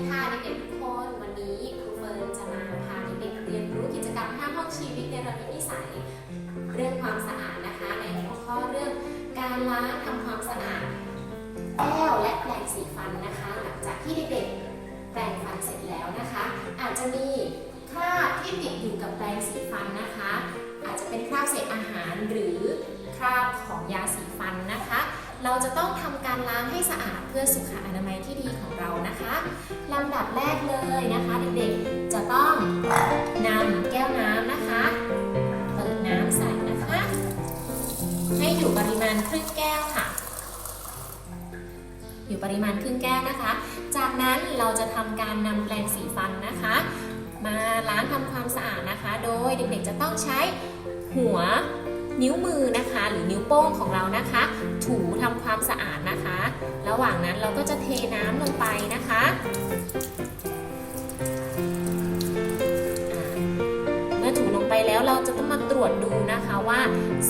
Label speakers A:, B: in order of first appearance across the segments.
A: ดีค่ะเด็กๆทุกคน วันนี้ครูเฟิร์นจะมาพาเด็กๆเรียนรู้กิจกรรม5ห้องชีวิตในระดับนิสัยเรื่องความสะอาดนะคะ ในหัวข้อเรื่องการล้างทำความสะอาดแก้วและแปรงสีฟันนะคะ หลังจากที่เด็กๆแปรงฟันเสร็จแล้วนะคะ อาจจะมีคราบที่ติดอยู่กับแปรงสีฟันนะคะ อาจจะเป็นคราบเศษอาหารหรือคราบของยาสีฟันนะคะ เราจะต้องทำการล้างให้สะอาดเพื่อสุขอนามัยที่ดีของเรานะคะลำดับแรกเลยนะคะเด็กๆ จะต้องนำแก้วน้ำนะคะเปิดน้ำใส่นะคะ ให้อยู่ปริมาณครึ่งแก้วค่ะ อยู่ปริมาณครึ่งแก้วนะคะ จากนั้นเราจะทำการนำแปรงสีฟันนะคะ มาล้างทำความสะอาดนะคะ โดยเด็กๆจะต้องใช้หัว นิ้วมือนะคะ หรือนิ้วโป้งของเรานะคะ ถูทำความสะอาดนะคะ ระหว่างนั้นเราก็จะเทน้ำลงไปนะคะเมื่อถูลงไปแล้วเราจะต้องมาตรวจดูนะคะว่า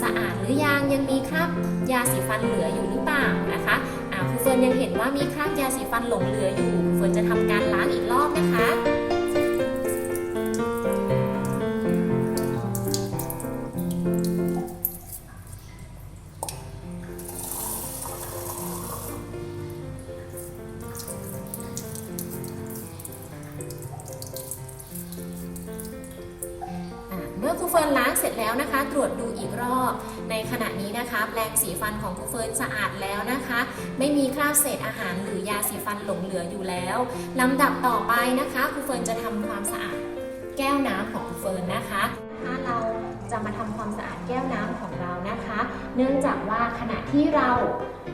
A: สะอาดหรือยังยังมีคราบยาสีฟันเหลืออยู่หรือเปล่านะคะครูเฟิร์นยังเห็นว่ามีคราบยาสีฟันหลงเหลืออยู่ครูเฟิร์นจะทำการล้าง เมื่อครูเฟิร์นล้างเสร็จแล้วนะคะ ตรวจดูอีกรอบ ในขณะนี้นะคะ แปรงสีฟันของครูเฟิร์นสะอาดแล้วนะคะ ไม่มีคราบเศษอาหารหรือยาสีฟันหลงเหลืออยู่แล้วลำดับต่อไปนะคะครูเฟิร์นจะทำความสะอาดแก้วน้ำของครูเฟิร์นนะคะ ถ้าเราจะมาทำความสะอาดแก้วน้ำของเรานะคะ เนื่องจากว่าขณะที่เรา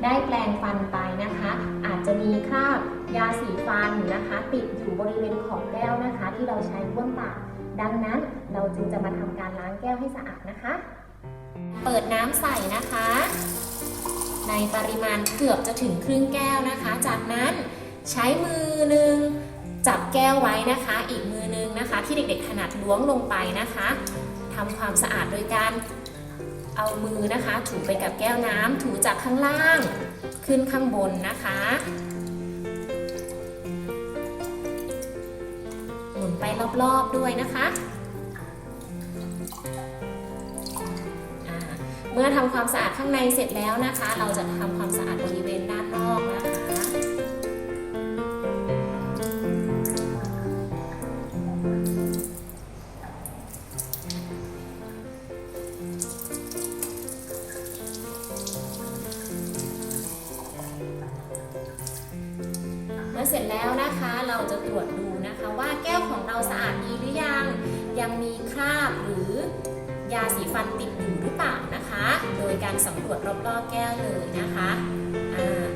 A: ได้แปรงฟันไปนะคะ อาจจะมีคราบยาสีฟันนะคะ ติดอยู่บริเวณขอบแก้วนะคะ ที่เราใช้บ้วนปาก ดังนั้นเราจึงจะมาทำการล้างแก้วให้สะอาดนะคะ เปิดน้ำใส่นะคะ ในปริมาณเกือบจะถึงครึ่งแก้วนะคะ จากนั้นใช้มือหนึ่งจับแก้วไว้นะคะ อีกมือหนึงนะคะ ที่เด็กๆถนัดล้วงลงไปนะคะทำความสะอาดโดยการเอามือนะคะ ถูไปกับแก้วน้ำถูจากข้างล่าง ขึ้นข้างบนนะคะ ไปรอบๆด้วยนะคะเมื่อทำความสะอาดข้างในเสร็จแล้วนะคะ เราจะทำความสะอาดบริเวณด้านนอกนะคะเมื่อเสร็จแล้วนะคะเราจะตรวจดู นะคะว่าแก้วของเราสะอาดดีหรือยัง ยังมีคราบหรือยาสีฟันติดอยู่หรือเปล่านะคะ โดยการสำรวจรอบๆแก้วเลยนะคะอ่าเมื่อแก้วของเด็กๆสะอาดแล้วนะ